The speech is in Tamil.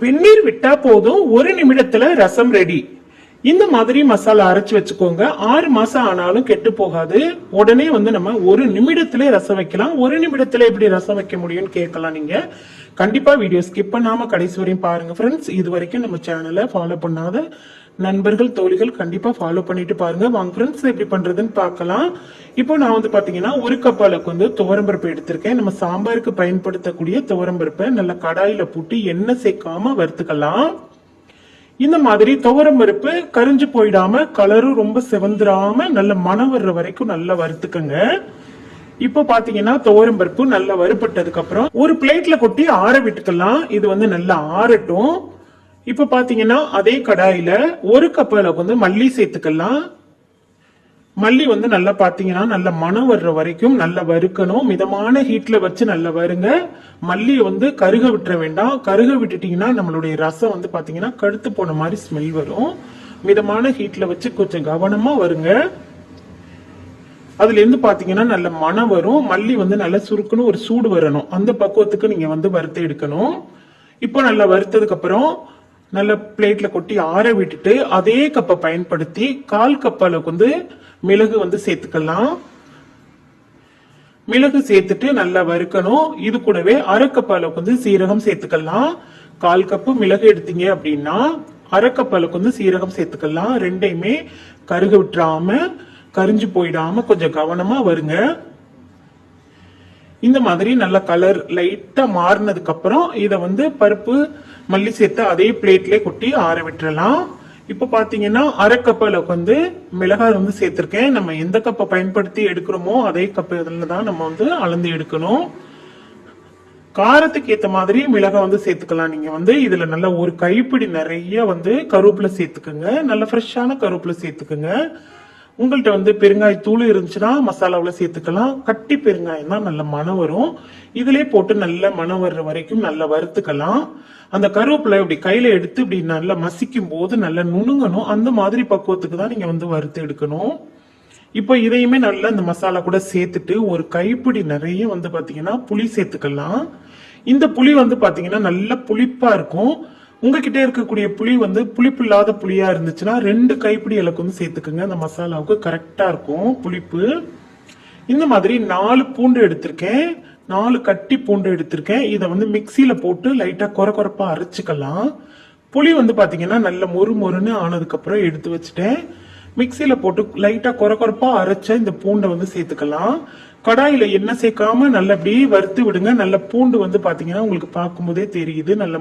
வெந்நீர் விட்டா போதும் ஒரு நிமிடத்துல ரசம் ரெடி இந்த மாதிரி மசாலா அரைச்சு வச்சுக்கோங்க. ஆறு மாசம் ஆனாலும் கெட்டு போகாது. உடனே வந்து நம்ம ஒரு நிமிடத்துல ரசம் வைக்கலாம். ஒரு நிமிடத்துல எப்படி ரசம் வைக்க முடியும்னு கேட்கலாம் நீங்க. கண்டிப்பா வீடியோ ஸ்கிப் பண்ணாம கடைசி வரையும் பாருங்க ஃப்ரெண்ட்ஸ் இது வரைக்கும் நம்ம சேனலை ஃபாலோ பண்ணாத நண்பர்கள் தோழிகள் கண்டிப்பா ஃபாலோ பண்ணிட்டு பாருங்க. வாங்க ஃப்ரெண்ட்ஸ் எப்படி பண்றதுன்னு பார்க்கலாம். இப்போ நான் வந்து பாத்தீங்கன்னா ஒரு கப் அளவுக்கு வந்து துவரம்பருப்பு எடுத்திருக்கேன். நம்ம சாம்பாருக்கு பயன்படுத்தக்கூடிய துவரம்பருப்பை நல்ல கடாயில போட்டு எண்ணெய் சேர்க்காம வறுத்துக்கலாம். இந்த மாதிரி துவரம் பருப்பு கரிஞ்சு போயிடாம கலரும் ரொம்ப செவந்துடாம நல்ல மனம் வர்ற வரைக்கும் நல்லா வறுத்துக்கங்க. இப்போ பாத்தீங்கன்னா துவரம் பருப்பு நல்லா வறுபட்டதுக்கு அப்புறம் ஒரு பிளேட்ல கொட்டி ஆற விட்டுக்கலாம். இது வந்து நல்லா ஆறட்டும். இப்ப பாத்தீங்கன்னா அதே கடாயில ஒரு கப் அளவுக்கு வந்து மல்லி சேர்த்துக்கலாம். மல்லி வந்து நல்லா பாத்தீங்கன்னா நல்ல மனம் வர்ற வரைக்கும் நல்லா வறுக்கணும். மிதமான ஹீட்ல வச்சு நல்லா வருங்க மல்லியை வந்து கருக விட்டுற வேண்டாம். கருக விட்டுட்டீங்கன்னா நம்மளுடைய ரசம் வந்து பாத்தீங்கன்னா கழுத்து போன மாதிரி ஸ்மெல் வரும். மிதமான ஹீட்ல வச்சு கொஞ்சம் கவனமா வருங்க அதுல இருந்து பாத்தீங்கன்னா நல்ல மனம் வரும். மல்லி வந்து நல்லா சுருக்குன்னு ஒரு சூடு வரணும். அந்த பக்குவத்துக்கு நீங்க வந்து வறுத்து எடுக்கணும். இப்போ நல்லா வறுத்ததுக்கு அப்புறம் நல்ல பிளேட்ல கொட்டி ஆற விட்டுட்டு அதே கப்பை பயன்படுத்தி கால் கப் அளவுக்கு வந்து மிளகு வந்து சேர்த்துக்கலாம். மிளகு சேர்த்துட்டு நல்லா வறுக்கணும். இது கூடவே அரை கப் அளவுக்கு வந்து சீரகம் சேர்த்துக்கலாம். கால் கப்பு மிளகு எடுத்தீங்க அப்படின்னா அரை கப் அளவுக்கு வந்து சீரகம் சேர்த்துக்கலாம். ரெண்டையுமே கருக விட்டுறாம கரிஞ்சு போயிடாம கொஞ்சம் கவனமா வருங்க. இந்த மாதிரி நல்ல கலர் லைட்டா மாறினதுக்கு அப்புறம் இத வந்து பருப்பு மல்லி சேர்த்து அதே பிளேட்லேயே கொட்டி ஆற விட்டுறலாம். இப்ப பாத்தீங்கன்னா அரை கப் அளவுக்கு வந்து மிளகாய் வந்து சேர்த்திருக்கேன். நம்ம எந்த கப்பை பயன்படுத்தி எடுக்கிறோமோ அதே கப் இதில் தான் நம்ம வந்து அளந்து எடுக்கணும். காரத்துக்கு ஏத்த மாதிரி மிளகாய் வந்து சேர்த்துக்கலாம். நீங்க வந்து இதுல நல்ல ஒரு கைப்பிடி நிறைய வந்து கருவேப்பிலை சேர்த்துக்குங்க. நல்ல ஃப்ரெஷ்ஷான கருவேப்பிலை சேர்த்துக்குங்க. உங்கள்கிட்ட வந்து பெருங்காய தூள் இருந்துச்சுன்னா மசாலாவில் சேர்த்துக்கலாம். கட்டி பெருங்காயம் தான் நல்ல மனம் வரும். இதிலே போட்டு நல்ல மனம் வர்ற வரைக்கும் நல்லா வறுத்துக்கலாம். அந்த கருவேப்பிலை இப்படி கையில எடுத்து இப்படி நல்லா மசிக்கும் போது நல்லா நுணுங்கணும். அந்த மாதிரி பக்குவத்துக்கு தான் நீங்க வந்து வறுத்து எடுக்கணும். இப்போ இதையுமே நல்லா இந்த மசாலா கூட சேர்த்துட்டு ஒரு கைப்பிடி நிறைய வந்து பாத்தீங்கன்னா புளி சேர்த்துக்கலாம். இந்த புளி வந்து பாத்தீங்கன்னா நல்ல புளிப்பா இருக்கும். உங்ககிட்ட இருக்கக்கூடிய புளி வந்து புளிப்பு இல்லாத புளியா இருந்துச்சுன்னா ரெண்டு கைப்பிடி இலக்கு வந்து சேர்த்துக்கோங்க. அந்த மசாலாவுக்கு கரெக்டா இருக்கும் புளிப்பு. இந்த மாதிரி நாலு பூண்டு எடுத்திருக்கேன். நாலு கட்டி பூண்டு எடுத்திருக்கேன். இதை வந்து மிக்சியில போட்டு லைட்டா குறை குறைப்பா அரைச்சிக்கலாம். புளி வந்து பாத்தீங்கன்னா நல்ல மொறு மொறுன்னு ஆனதுக்கு அப்புறம் எடுத்து வச்சுட்டேன். மிக்சியில போட்டு லைட்டா குறை குறைப்பா அரைச்ச இந்த பூண்டை வந்து சேர்த்துக்கலாம். கடாயில எண்ணெய் சேர்க்காம நல்லபடி வறுத்து விடுங்க. நல்ல பூண்டு வந்து பாத்தீங்கன்னா உங்களுக்கு பார்க்கும்போதே தெரியுது. நல்ல